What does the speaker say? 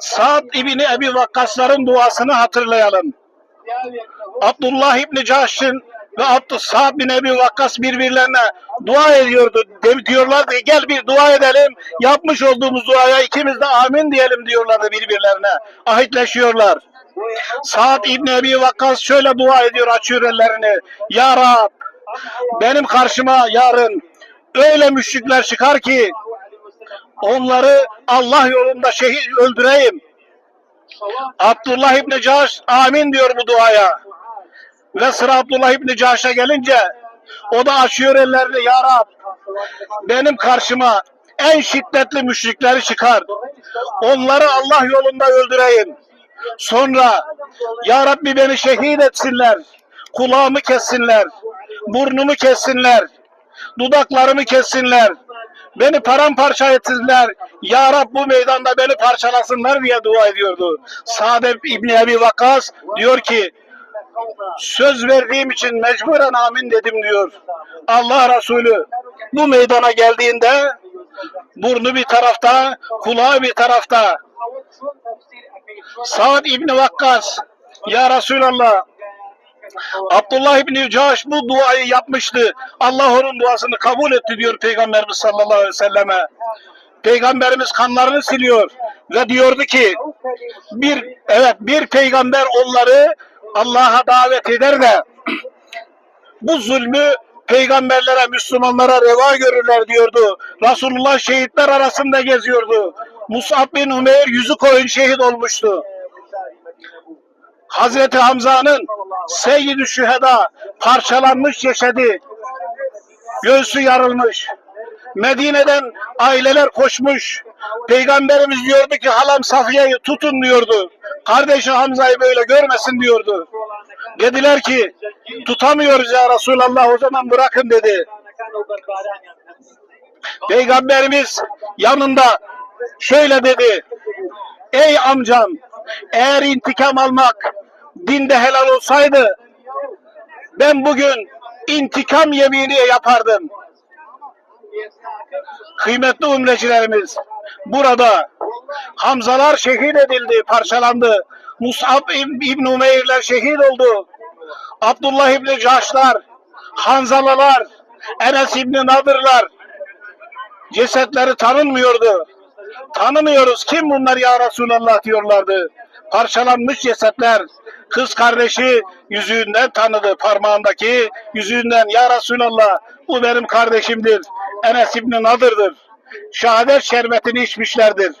Sa'd İbni Ebi Vakkasların duasını hatırlayalım. Abdullah İbni Cahş'ın ve Abdü Sa'd bin Ebi Vakkas birbirlerine dua ediyordu. De- Diyorlardı ki, gel bir dua edelim. Yapmış olduğumuz duaya ikimiz de amin diyelim diyorlardı birbirlerine. Ahitleşiyorlar. Sa'd İbni Ebi Vakkas şöyle dua ediyor açıyor ellerini. Ya Rab benim karşıma yarın öyle müşrikler çıkar ki onları Allah yolunda şehit öldüreyim. Abdullah İbni Cahş amin diyor bu duaya. Ve sıra Abdullah İbni Cahş'a gelince o da açıyor ellerini ya Rab benim karşıma en şiddetli müşrikleri çıkar. Onları Allah yolunda öldüreyim. Sonra ya Rabbi beni şehit etsinler. Kulağımı kessinler. Burnumu kessinler. Dudaklarımı kessinler. Beni paramparça etsinler. Ya Rab bu meydanda beni parçalasınlar diye dua ediyordu. Sa'd İbni Ebi Vakkas diyor ki söz verdiğim için mecburen amin dedim diyor. Allah Resulü bu meydana geldiğinde burnu bir tarafta, kulağı bir tarafta. Sa'd İbni Vakkas Ya Resulallah Abdullah İbni Cahş bu duayı yapmıştı. Allah onun duasını kabul etti diyor Peygamberimiz sallallahu aleyhi ve selleme. Peygamberimiz kanlarını siliyor ve diyordu ki bir evet bir peygamber onları Allah'a davet eder de bu zulmü peygamberlere, Müslümanlara reva görürler diyordu. Resulullah şehitler arasında geziyordu. Musab bin Umeyr yüzü koyun şehit olmuştu. Hazreti Hamza'nın Seyyid-i Şüheda parçalanmış cesedi, göğsü yarılmış. Medine'den aileler koşmuş. Peygamberimiz diyordu ki halam Safiye'yi tutun diyordu. Kardeşi Hamza'yı böyle görmesin diyordu. Dediler ki tutamıyoruz ya Resulallah o zaman bırakın dedi. Peygamberimiz yanında şöyle dedi. Ey amcam eğer intikam almak dinde helal olsaydı ben bugün intikam yemini yapardım. Kıymetli umrecilerimiz burada Hamzalar şehit edildi, parçalandı. Mus'ab İb- İbn Umeyr'ler şehit oldu. Abdullah İbni Cahşlar, Hanzalalar, Enes İbni Nadırlar cesetleri tanınmıyordu. Tanımıyoruz. Kim bunlar ya Resulallah diyorlardı. Parçalanmış cesetler. Kız kardeşi yüzüğünden tanıdı. Parmağındaki yüzüğünden ya Resulallah bu benim kardeşimdir. Enes İbni Nadır'dır. Şehadet şerbetini içmişlerdir.